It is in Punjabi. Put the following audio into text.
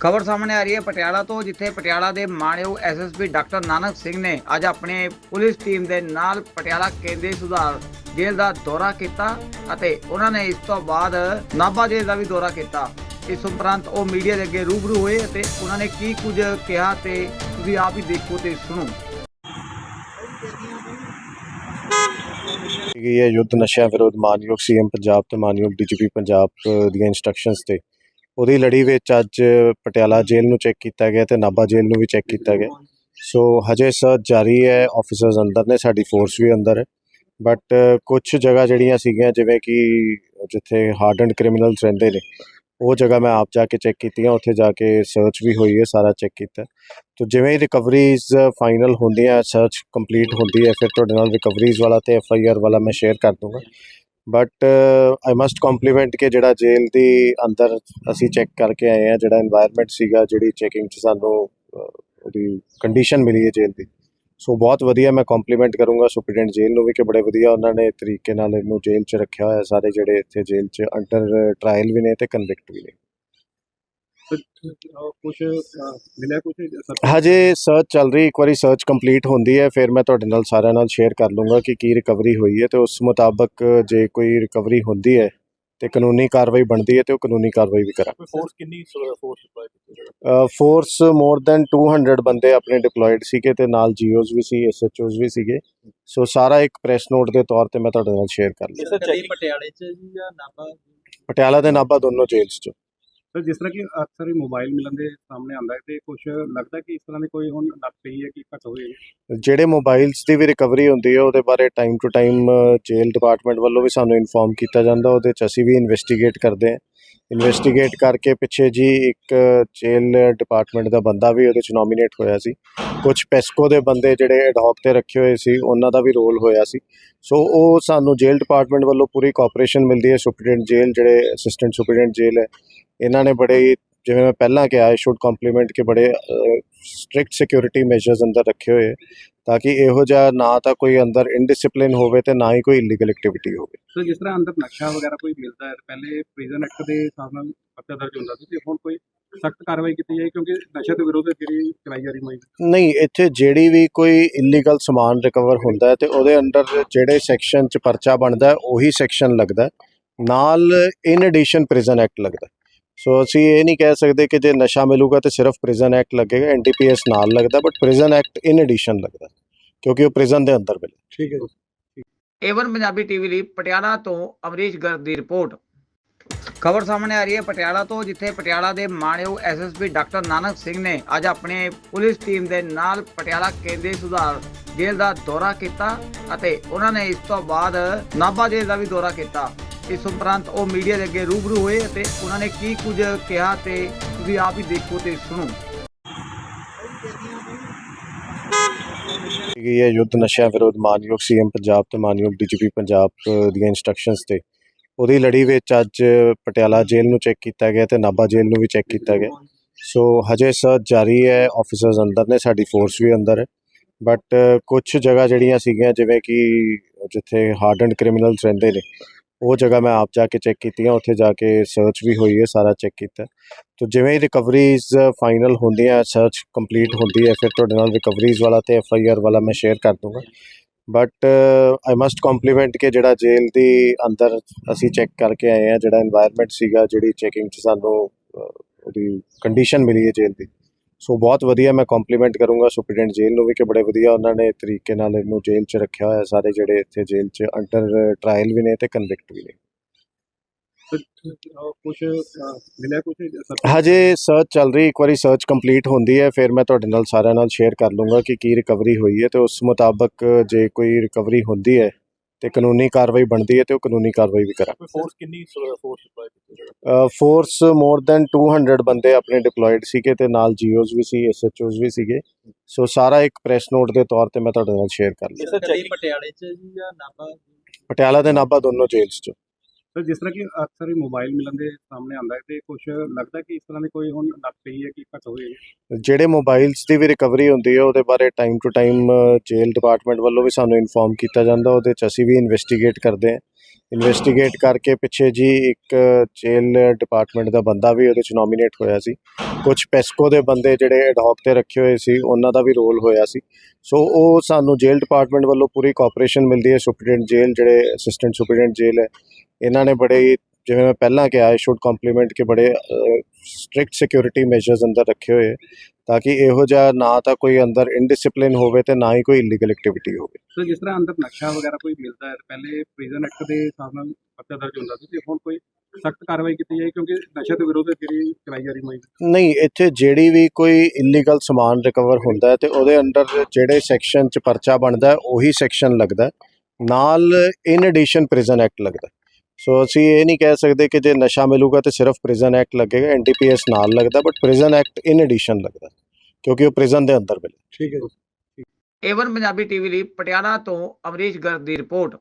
ਖਬਰ ਸਾਹਮਣੇ ਆ ਰਹੀ ਹੈ ਪਟਿਆਲਾ ਤੋਂ ਜਿੱਥੇ ਪਟਿਆਲਾ ਦੇ ਮਾਣਯੋਗ ਐਸਐਸਪੀ ਡਾਕਟਰ ਨਾਨਕ ਸਿੰਘ ਨੇ ਅੱਜ ਆਪਣੇ ਪੁਲਿਸ ਟੀਮ ਦੇ ਨਾਲ ਪਟਿਆਲਾ ਕੇਂਦਰੀ ਸੁਧਾਰ ਜੇਲ੍ਹ ਦਾ ਦੌਰਾ ਕੀਤਾ ਅਤੇ ਉਹਨਾਂ ਨੇ ਇਸ ਤੋਂ ਬਾਅਦ ਨਾਭਾ ਜੇਲ੍ਹ ਦਾ ਵੀ ਦੌਰਾ ਕੀਤਾ। ਇਸ ਉਪਰੰਤ ਉਹ ਮੀਡੀਆ ਦੇ ਅੱਗੇ ਰੂਬਰੂ ਹੋਏ ਅਤੇ ਉਹਨਾਂ ਨੇ ਕੀ ਕੁਝ ਕਿਹਾ ਤੇ ਤੁਸੀਂ ਆਪ ਹੀ ਦੇਖੋ ਤੇ ਸੁਣੋ। ਗਈ ਹੈ ਯੁੱਧ ਨਸ਼ਿਆਂ ਵਿਰੋਧ ਮਾਨਯੋਗ ਸੀਐਮ ਪੰਜਾਬ ਤੇ ਮਾਨਯੋਗ ਡੀਜੀਪੀ ਪੰਜਾਬ ਅ, ਦੀਆਂ ਇਨਸਟਰਕਸ਼ਨਸ ਤੇ। ਉਹਦੀ ਲੜੀ ਵਿੱਚ ਅੱਜ ਪਟਿਆਲਾ ਜੇਲ੍ਹ ਨੂੰ ਚੈੱਕ ਕੀਤਾ ਗਿਆ ਤੇ ਨਾਭਾ ਜੇਲ੍ਹ ਨੂੰ ਵੀ ਚੈੱਕ ਕੀਤਾ ਗਿਆ। ਸੋ ਹਜੇ ਸਰਚ ਜਾਰੀ ਹੈ ਆਫੀਸਰਸ ਅੰਦਰ ਨੇ, ਸਾਡੀ ਫੋਰਸ ਵੀ ਅੰਦਰ ਹੈ। ਬਟ ਕੁਝ ਜਗ੍ਹਾ ਜਿਹੜੀਆਂ ਸੀਗੀਆਂ, ਜਿਵੇਂ ਕਿ ਜਿੱਥੇ ਹਾਰਡਨਡ ਕ੍ਰਿਮੀਨਲਸ ਰਹਿੰਦੇ ਨੇ, ਉਹ ਜਗ੍ਹਾ ਮੈਂ ਆਪ ਜਾ ਕੇ ਚੈੱਕ ਕੀਤੀਆਂ, ਉੱਥੇ ਜਾ ਕੇ ਸਰਚ ਵੀ ਹੋਈ ਹੈ, ਸਾਰਾ ਚੈੱਕ ਕੀਤਾ। ਤੋ ਜਿਵੇਂ ਹੀ ਰਿਕਵਰੀਜ਼ ਫਾਈਨਲ ਹੁੰਦੀਆਂ ਸਰਚ ਕੰਪਲੀਟ ਹੁੰਦੀ ਹੈ, ਫਿਰ ਤੁਹਾਡੇ ਨਾਲ ਰਿਕਵਰੀਜ਼ ਵਾਲਾ ਤੇ ਐਫ ਆਈ ਆਰ ਵਾਲਾ ਮੈਂ ਸ਼ੇਅਰ ਕਰ ਦੂੰਗਾ। ਬਟ ਆਈ ਮਸਟ ਕੰਪਲੀਮੈਂਟ ਕਿ ਜਿਹੜਾ ਜੇਲ੍ਹ ਦੀ ਅੰਦਰ ਅਸੀਂ ਚੈੱਕ ਕਰਕੇ ਆਏ ਆ ਜਿਹੜਾ এনवायरमेंट ਸੀਗਾ, ਜਿਹੜੀ ਚੈਕਿੰਗ 'ਚ ਸਾਨੂੰ ਉਹਦੀ ਕੰਡੀਸ਼ਨ ਮਿਲੀ ਹੈ ਜੇਲ੍ਹ ਦੀ। ਸੋ ਬਹੁਤ ਵਧੀਆ ਮੈਂ ਕੰਪਲੀਮੈਂਟ ਕਰੂੰਗਾ ਸੁਪਰਡੈਂਟ ਜੇਲ੍ਹ ਨੂੰ ਵੀ ਕਿ ਬੜੇ ਵਧੀਆ ਉਹਨਾਂ ਨੇ ਤਰੀਕੇ ਨਾਲ ਇਹਨੂੰ ਜੇਲ੍ਹ 'ਚ ਰੱਖਿਆ ਹੋਇਆ, ਸਾਰੇ ਜਿਹੜੇ ਇੱਥੇ ਜੇਲ੍ਹ 'ਚ ਅੰਡਰ ਟ੍ਰਾਇਲ ਵੀ ਨੇ ਤੇ ਕਨਵਿਕਟ ਵੀ ਨੇ। ਕੁਝ ਮਿਲਿਆ ਕੁਝ ਹਜੇ ਸਰਚ ਚੱਲ ਰਹੀ ਇੱਕ ਵਾਰੀ ਸਰਚ ਕੰਪਲੀਟ ਹੁੰਦੀ ਹੈ ਫਿਰ ਮੈਂ ਤੁਹਾਡੇ ਨਾਲ ਸਾਰਿਆਂ ਨਾਲ ਸ਼ੇਅਰ ਕਰ ਲੂੰਗਾ ਕਿ ਕੀ ਰਿਕਵਰੀ ਹੋਈ ਹੈ ਤੇ ਉਸ ਮੁਤਾਬਕ ਜੇ ਕੋਈ ਰਿਕਵਰੀ ਹੁੰਦੀ ਹੈ ਤੇ ਕਾਨੂੰਨੀ ਕਾਰਵਾਈ ਬਣਦੀ ਹੈ ਤੇ ਉਹ ਕਾਨੂੰਨੀ ਕਾਰਵਾਈ ਵੀ ਕਰਾਂਗੇ। ਫੋਰਸ ਕਿੰਨੀ ਫੋਰਸ ਡਿਪਲੋਏ ਕੀਤੀ ਫੋਰਸ ਮੋਰ ਦੈਨ 200 ਬੰਦੇ ਆਪਣੇ ਡਿਪਲੋਇਡ ਸੀਗੇ ਤੇ ਨਾਲ ਜੀਓਜ਼ ਵੀ ਸੀ ਐਸਐਚਓਜ਼ ਵੀ ਸੀਗੇ। ਸੋ ਸਾਰਾ ਇੱਕ ਪ੍ਰੈਸ ਨੋਟ ਦੇ ਤੌਰ ਤੇ ਮੈਂ ਤੁਹਾਡੇ ਨਾਲ ਸ਼ੇਅਰ ਕਰ ਲਿਆ ਸਰ ਚਾਹੀ ਪਟਿਆਲੇ ਚ ਜੀ ਜਾਂ ਨਾਭਾ? ਪਟਿਆਲਾ ਤੇ ਨਾਭਾ ਦੋਨੋਂ ਜੇਲ੍ਸ 'ਚ। ਸਰ, ਜਿਸ ਤਰ੍ਹਾਂ ਕਿ ਅਕਸਰ ਹੀ ਮੋਬਾਈਲ ਮਿਲਣ ਦੇ ਸਾਹਮਣੇ ਆਉਂਦਾ ਹੈ ਤੇ ਕੁਝ ਲੱਗਦਾ ਕਿ ਇਸ ਤਰ੍ਹਾਂ ਦੀ ਕੋਈ ਹੁਣ ਲੱਗ ਪਈ ਹੈ ਕਿ ਘਟ ਹੋਈ ਹੈ? ਜਿਹੜੇ ਮੋਬਾਈਲਸ ਦੀ ਵੀ ਰਿਕਵਰੀ ਹੁੰਦੀ ਹੈ, ਉਹਦੇ ਬਾਰੇ time to time jail department ਵੱਲੋਂ ਵੀ ਸਾਨੂੰ ਇਨਫੋਰਮ ਕੀਤਾ ਜਾਂਦਾ, ਉਹਦੇ 'ਚ ਅਸੀਂ ਵੀ ਇਨਵੈਸਟੀਗੇਟ ਕਰਦੇ ਹਾਂ। ਇਨਵੈਸਟੀਗੇਟ ਕਰਕੇ ਪਿੱਛੇ ਜੀ ਇੱਕ ਜੇਲ ਡਿਪਾਰਟਮੈਂਟ ਦਾ ਬੰਦਾ ਵੀ ਉਹਦੇ 'ਚ ਨੋਮੀਨੇਟ ਹੋਇਆ ਸੀ। ਕੁਝ ਪੈਸਕੋ ਦੇ ਬੰਦੇ ਜਿਹੜੇ ਐਡਹੌਕ ਤੇ ਰੱਖੇ ਹੋਏ ਸੀ, ਉਹਨਾਂ ਦਾ ਵੀ ਰੋਲ ਹੋਇਆ ਸੀ। ਸੋ ਉਹ ਸਾਨੂੰ ਜੇਲ ਡਿਪਾਰਟਮੈਂਟ ਵੱਲੋਂ ਪੂਰੀ ਕੋਆਪਰੇਸ਼ਨ ਮਿਲਦੀ ਹੈ। ਸੁਪਰਡੈਂਟ ਜੇਲ ਜਿਹੜੇ ਅਸਿਸਟੈਂਟ ਸੁਪਰਡੈਂਟ ਜੇਲ ਹੈ, ਇਹਨਾਂ ਨੇ ਬੜੇ ਹੀ ਜਿਵੇਂ ਮੈਂ ਪਹਿਲਾਂ ਕਿਹਾ ਆਈ ਸ਼ੁੱਡ ਕੰਪਲੀਮੈਂਟ ਕਿ ਬੜੇ ਸਟ੍ਰਿਕਟ ਸਿਕਿਉਰਿਟੀ ਮੈਜਰਸ ਅੰਦਰ ਰੱਖੇ ਹੋਏ ਤਾਂ ਕਿ ਇਹੋ ਜਿਹਾ ਨਾ ਤਾਂ ਕੋਈ ਅੰਦਰ ਇਨਡਿਸਪਲਿਨ ਹੋਵੇ ਤੇ ਨਾ ਹੀ ਕੋਈ ਇਲੀਗਲ ਐਕਟੀਵਿਟੀ ਹੋਵੇ ਸਰ ਜਿਸ ਤਰ੍ਹਾਂ ਅੰਦਰ ਨਕਸ਼ਾ ਵਗੈਰਾ ਕੋਈ ਮਿਲਦਾ ਹੈ ਪਹਿਲੇ ਪ੍ਰਿਜ਼ਨ ਐਕਟ ਦੇ ਹਿਸਾਬ ਨਾਲ ਪਰਚਾ ਦਰਜ ਹੁੰਦਾ ਸੀ ਤੇ ਹੁਣ ਕੋਈ ਸਖਤ ਕਾਰਵਾਈ ਕੀਤੀ ਜਾਏ ਕਿਉਂਕਿ ਨਸ਼ੇ ਦੇ ਵਿਰੋਧ ਜਿਹੜੀ ਚਲਾਈ ਜਾ ਰਹੀ ਮੁਹਿੰਮ ਨਹੀਂ ਇੱਥੇ ਜਿਹੜੀ ਵੀ ਕੋਈ ਇਲੀਗਲ ਸਮਾਨ ਰਿਕਵਰ ਹੁੰਦਾ ਹੈ ਤੇ ਉਹਦੇ ਅੰਡਰ ਜਿਹੜੇ ਸੈਕਸ਼ਨ ਚ ਪਰਚਾ ਬਣਦਾ ਹੈ, ਉਹੀ ਸੈਕਸ਼ਨ ਲੱਗਦਾ ਹੈ। ਨਾਲ ਇਨ ਐਡੀਸ਼ਨ ਪ੍ਰਿਜ਼ਨ ਐਕਟ ਲੱਗਦਾ। ਸੋ ਅਸੀਂ ਇਹ ਨਹੀਂ ਕਹਿ ਸਕਦੇ ਕਿ ਜੇ ਨਸ਼ਾ ਮਿਲੂਗਾ ਤੇ ਸਿਰਫ ਪ੍ਰਿਜ਼ਨ ਐਕਟ ਲੱਗੇਗਾ ਐਨਡੀਪੀਐਸ ਨਾਲ ਲੱਗਦਾ but prison act in addition ਲੱਗਦਾ ਕਿਉਂਕਿ ਉਹ ਪ੍ਰਿਜ਼ਨ ਦੇ ਅੰਦਰ ਮਿਲੇ। ਠੀਕ ਹੈ ਏਵਨ ਪੰਜਾਬੀ ਟੀਵੀ ਲਈ ਪਟਿਆਲਾ ਤੋਂ ਅਮਰੀਸ਼ ਗਰਗ ਦੀ ਰਿਪੋਰਟ। ਖਬਰ ਸਾਹਮਣੇ ਆ ਰਹੀ ਹੈ ਪਟਿਆਲਾ ਤੋਂ ਜਿੱਥੇ ਪਟਿਆਲਾ ਦੇ ਮਾਣਯੋਗ ਐਸਐਸਪੀ ਡਾਕਟਰ ਨਾਨਕ ਸਿੰਘ ਨੇ ਅੱਜ ਆਪਣੇ ਪੁਲਿਸ ਟੀਮ ਦੇ ਨਾਲ ਪਟਿਆਲਾ ਕੇਂਦਰੀ ਸੁਧਾਰ ਜੇਲ੍ਹ ਦਾ ਦੌਰਾ ਕੀਤਾ ਅਤੇ ਉਹਨਾਂ ਨੇ ਇਸ ਤੋਂ ਬਾਅਦ ਨਾਭਾ ਜੇਲ੍ਹ ਦਾ ਵੀ ਦੌਰਾ ਕੀਤਾ। ਇਸ ਉਪਰੰਤ ਉਹ ਮੀਡੀਆ ਦੇ ਅੱਗੇ ਰੂਬਰੂ ਹੋਏ ਅਤੇ ਉਹਨਾਂ ਨੇ ਕੀ ਕੁਝ ਕਿਹਾ ਤੇ ਤੁਸੀਂ ਆਪ ਹੀ ਦੇਖੋ ਤੇ ਸੁਣੋ। ਗਈ ਹੈ ਯੁੱਧ ਨਸ਼ਿਆਂ ਵਿਰੁੱਧ ਮਾਨਯੋਗ ਸੀਐਮ ਪੰਜਾਬ ਤੇ ਮਾਨਯੋਗ ਡੀਜੀਪੀ ਪੰਜਾਬ ਦੀਆਂ ਇਨਸਟਰਕਸ਼ਨਸ ਤੇ। ਉਹਦੀ ਲੜੀ ਵਿੱਚ ਅੱਜ ਪਟਿਆਲਾ ਜੇਲ੍ਹ ਨੂੰ ਚੈੱਕ ਕੀਤਾ ਗਿਆ ਤੇ ਨਾਭਾ ਜੇਲ੍ਹ ਨੂੰ ਵੀ ਚੈੱਕ ਕੀਤਾ ਗਿਆ। ਸੋ ਹਜੇ ਸਰਚ ਜਾਰੀ ਹੈ ਆਫੀਸਰਸ ਅੰਦਰ ਨੇ, ਸਾਡੀ ਫੋਰਸ ਵੀ ਅੰਦਰ ਹੈ। ਬਟ ਕੁਝ ਜਗ੍ਹਾ ਜਿਹੜੀਆਂ ਸੀਗੀਆਂ, ਜਿਵੇਂ ਕਿ ਜਿੱਥੇ ਹਾਰਡਨਡ ਕ੍ਰਿਮੀਨਲਸ ਰਹਿੰਦੇ ਨੇ ਉਹ ਜਗ੍ਹਾ ਮੈਂ ਆਪ ਜਾ ਕੇ ਚੈੱਕ ਕੀਤੀਆਂ ਉੱਥੇ ਜਾ ਕੇ ਸਰਚ ਵੀ ਹੋਈ ਹੈ, ਸਾਰਾ ਚੈੱਕ ਕੀਤਾ। ਤੋ ਜਿਵੇਂ ਹੀ ਰਿਕਵਰੀਜ਼ ਫਾਈਨਲ ਹੁੰਦੀਆਂ ਸਰਚ ਕੰਪਲੀਟ ਹੁੰਦੀ ਹੈ, ਫਿਰ ਤੁਹਾਡੇ ਨਾਲ ਰਿਕਵਰੀਜ਼ ਵਾਲਾ ਤੇ ਐਫ ਆਈ ਆਰ ਵਾਲਾ ਮੈਂ ਸ਼ੇਅਰ ਕਰ ਦੂੰਗਾ। ਬਟ ਆਈ ਮਸਟ ਕੰਪਲੀਮੈਂਟ ਕਿ ਜਿਹੜਾ ਜੇਲ੍ਹ ਦੀ ਅੰਦਰ ਅਸੀਂ ਚੈੱਕ ਕਰਕੇ ਆਏ ਆ, ਜਿਹੜਾ এনवायरमेंट ਸੀਗਾ, ਜਿਹੜੀ ਚੈਕਿੰਗ 'ਚ ਸਾਨੂੰ ਉਹਦੀ ਕੰਡੀਸ਼ਨ ਮਿਲੀ ਹੈ ਜੇਲ੍ਹ ਦੀ। ਸੋ ਬਹੁਤ ਵਧੀਆ ਮੈਂ ਕੰਪਲੀਮੈਂਟ ਕਰੂੰਗਾ ਸੁਪਰਡੈਂਟ ਜੇਲ੍ਹ ਨੂੰ ਵੀ ਕਿ ਬੜੇ ਵਧੀਆ ਉਹਨਾਂ ਨੇ ਤਰੀਕੇ ਨਾਲ ਇਹਨੂੰ ਜੇਲ੍ਹ 'ਚ ਰੱਖਿਆ ਹੋਇਆ, ਸਾਰੇ ਜਿਹੜੇ ਇੱਥੇ ਜੇਲ੍ਹ 'ਚ ਅੰਡਰ ਟ੍ਰਾਇਲ ਵੀ ਨੇ ਤੇ ਕਨਵਿਕਟ ਵੀ ਨੇ। ਕੁਝ ਮਿਲਿਆ ਕੁਝ ਹਜੇ ਸਰਚ ਚੱਲ ਰਹੀ, ਇੱਕ ਵਾਰੀ ਸਰਚ ਕੰਪਲੀਟ ਹੁੰਦੀ ਹੈ, ਫਿਰ ਮੈਂ ਤੁਹਾਡੇ ਨਾਲ ਸਾਰਿਆਂ ਨਾਲ ਸ਼ੇਅਰ ਕਰ ਲੂੰਗਾ ਕਿ ਕੀ ਰਿਕਵਰੀ ਹੋਈ ਹੈ ਤੇ ਉਸ ਮੁਤਾਬਕ ਜੇ ਕੋਈ ਰਿਕਵਰੀ ਹੁੰਦੀ ਹੈ ਤੇ ਕਾਨੂੰਨੀ ਕਾਰਵਾਈ ਬਣਦੀ ਹੈ ਤੇ ਉਹ ਕਾਨੂੰਨੀ ਕਾਰਵਾਈ ਵੀ ਕਰਾਂਗੇ। ਫੋਰਸ ਕਿੰਨੀ ਫੋਰਸ ਡਿਪਲੋਏ ਕੀਤੀ ਫੋਰਸ ਮੋਰ ਦੈਨ 200 ਬੰਦੇ ਆਪਣੇ ਡਿਪਲੋਇਡ ਸੀਗੇ ਤੇ ਨਾਲ ਜੀਓਜ਼ ਵੀ ਸੀ ਐਸਐਚਓਜ਼ ਵੀ ਸੀਗੇ। ਸੋ ਸਾਰਾ ਇੱਕ ਪ੍ਰੈਸ ਨੋਟ ਦੇ ਤੌਰ ਤੇ ਮੈਂ ਤੁਹਾਡੇ ਨਾਲ ਸ਼ੇਅਰ ਕਰ ਲਿਆ। ਸਰ ਚਾਹੀ ਪਟਿਆਲੇ ਚ ਜੀ ਜਾਂ ਨਾਭਾ? ਪਟਿਆਲਾ ਤੇ ਨਾਭਾ ਦੋਨੋਂ ਜੇਲ੍ਸ 'ਚ। ਸਰ, ਜਿਸ ਤਰ੍ਹਾਂ ਕਿ ਅਕਸਰ ਹੀ ਮੋਬਾਈਲ ਮਿਲਣ ਦੇ ਸਾਹਮਣੇ ਆਉਂਦਾ ਹੈ ਤੇ ਕੁਝ ਲੱਗਦਾ ਕਿ ਇਸ ਤਰ੍ਹਾਂ ਦੀ ਕੋਈ ਹੁਣ ਲੱਗ ਪਈ ਹੈ ਕਿ ਘਟ ਹੋਈ ਹੈ? ਜਿਹੜੇ ਮੋਬਾਈਲਸ ਦੀ ਵੀ ਰਿਕਵਰੀ ਹੁੰਦੀ ਹੈ, ਉਹਦੇ ਬਾਰੇ time to time jail department ਵੱਲੋਂ ਵੀ ਸਾਨੂੰ ਇਨਫੋਰਮ ਕੀਤਾ ਜਾਂਦਾ, ਉਹਦੇ 'ਚ ਅਸੀਂ ਵੀ ਇਨਵੈਸਟੀਗੇਟ ਕਰਦੇ ਹਾਂ। ਇਨਵੈਸਟੀਗੇਟ ਕਰਕੇ ਪਿੱਛੇ ਜੀ ਇੱਕ ਜੇਲ ਡਿਪਾਰਟਮੈਂਟ ਦਾ ਬੰਦਾ ਵੀ ਉਹਦੇ ਚ ਨੋਮੀਨੇਟ ਹੋਇਆ ਸੀ। ਕੁਝ ਪੈਸਕੋ ਦੇ ਬੰਦੇ ਜਿਹੜੇ ਐਡਹੌਕ ਤੇ ਰੱਖੇ ਹੋਏ ਸੀ, ਉਹਨਾਂ ਦਾ ਵੀ ਰੋਲ ਹੋਇਆ ਸੀ। ਸੋ ਉਹ ਸਾਨੂੰ ਜੇਲ ਡਿਪਾਰਟਮੈਂਟ ਵੱਲੋਂ ਪੂਰੀ ਕੋਆਪਰੇਸ਼ਨ ਮਿਲਦੀ ਹੈ। ਸੁਪਰਡੈਂਟ ਜੇਲ ਜਿਹੜੇ ਅਸਿਸਟੈਂਟ ਸੁਪਰਡੈਂਟ ਜੇਲ ਹੈ ਇਹਨਾਂ ਨੇ ਬੜੇ ਜਿਵੇਂ ਮੈਂ ਪਹਿਲਾਂ ਕਿਹਾ ਆਈ ਸ਼ੁੱਡ ਕੰਪਲੀਮੈਂਟ ਕਿ ਬੜੇ ਸਟ੍ਰਿਕਟ ਸਿਕਿਉਰਿਟੀ ਮੈਜਰਸ ਅੰਦਰ ਰੱਖੇ ਹੋਏ ਤਾਂ ਕਿ ਇਹੋ ਜਿਹਾ ਨਾ ਤਾਂ ਕੋਈ ਅੰਦਰ ਇਨਡਿਸਪਲਿਨ ਹੋਵੇ ਤੇ ਨਾ ਹੀ ਕੋਈ ਇਲੀਗਲ ਐਕਟੀਵਿਟੀ ਹੋਵੇ ਸੋ ਜਿਸ ਤਰ੍ਹਾਂ ਅੰਦਰ ਨਕਸ਼ਾ ਵਗੈਰਾ ਕੋਈ ਮਿਲਦਾ ਹੈ ਪਹਿਲੇ ਪ੍ਰਿਜ਼ਨ ਐਕਟ ਦੇ ਹਿਸਾਬ ਨਾਲ ਪਰਚਾ ਦਰਜ ਹੁੰਦਾ ਸੀ ਤੇ ਹੁਣ ਕੋਈ ਸਖਤ ਕਾਰਵਾਈ ਕੀਤੀ ਜਾਏ ਕਿਉਂਕਿ ਨਸ਼ੇ ਦੇ ਵਿਰੋਧ ਜਿਹੜੀ ਚਲਾਈ ਜਾ ਰਹੀ ਮੁਹਿੰਮ ਨਹੀਂ ਇੱਥੇ ਜਿਹੜੀ ਵੀ ਕੋਈ ਇਲੀਗਲ ਸਮਾਨ ਰਿਕਵਰ ਹੁੰਦਾ ਤੇ ਉਹਦੇ ਅੰਡਰ ਜਿਹੜੇ ਸੈਕਸ਼ਨ ਚ ਪਰਚਾ ਬਣਦਾ ਉਹੀ ਸੈਕਸ਼ਨ ਲੱਗਦਾ। ਨਾਲ ਇਨ ਐਡੀਸ਼ਨ ਪ੍ਰਿਜ਼ਨ ਐਕਟ ਲੱਗਦਾ। ਸੋ ਅਸੀਂ ਇਹ ਨਹੀਂ ਕਹਿ ਸਕਦੇ ਕਿ ਜੇ ਨਸ਼ਾ ਮਿਲੂਗਾ ਤੇ ਸਿਰਫ ਪ੍ਰਿਜ਼ਨ ਐਕਟ ਲੱਗੇਗਾ ਐਨਡੀਪੀਐਸ ਨਾਲ ਲੱਗਦਾ but prison act in addition ਲੱਗਦਾ ਕਿਉਂਕਿ ਉਹ ਪ੍ਰਿਜ਼ਨ ਦੇ ਅੰਦਰ ਮਿਲੇ। ਠੀਕ ਹੈ ਏਵਨ ਪੰਜਾਬੀ ਟੀਵੀ ਲਈ ਪਟਿਆਲਾ ਤੋਂ ਅਮਰੀਸ਼ ਗਰਗ ਦੀ ਰਿਪੋਰਟ।